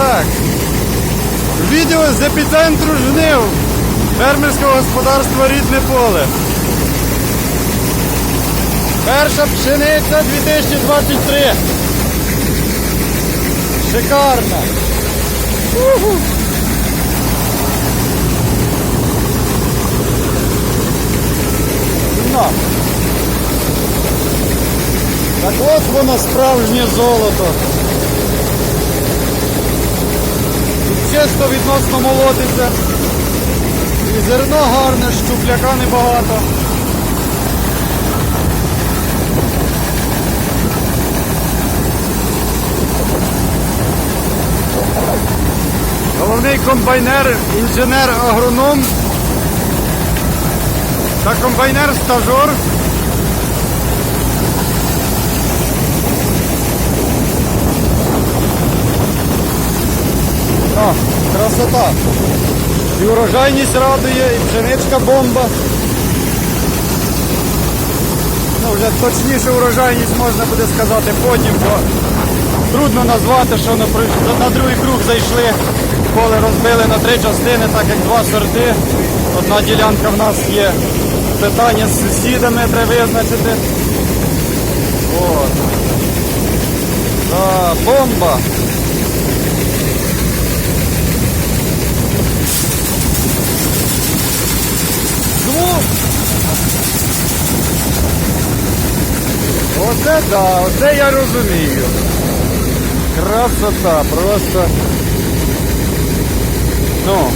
Так. Відео з епіцентру жнив. Фермерського господарства рідне поле. Перша пшениця 2023. Шикарна. Уху. На. Так от воно справжнє золото. Чисто відносно молотиться. І зерно гарне, щупляка небагато. Головний комбайнер, інженер-агроном та комбайнер-стажор. О, красота. І урожайність радує, і пшеничка бомба. Ну, вже точніше урожайність можна буде сказати потім, бо трудно назвати, що на, на другий круг зайшли, поле розбили на три частини, так як два сорти. Одна ділянка в нас є. Питання з сусідами треба визначити. От. Да, бомба. Оце да, оце я розумію. Красота, просто. Ну.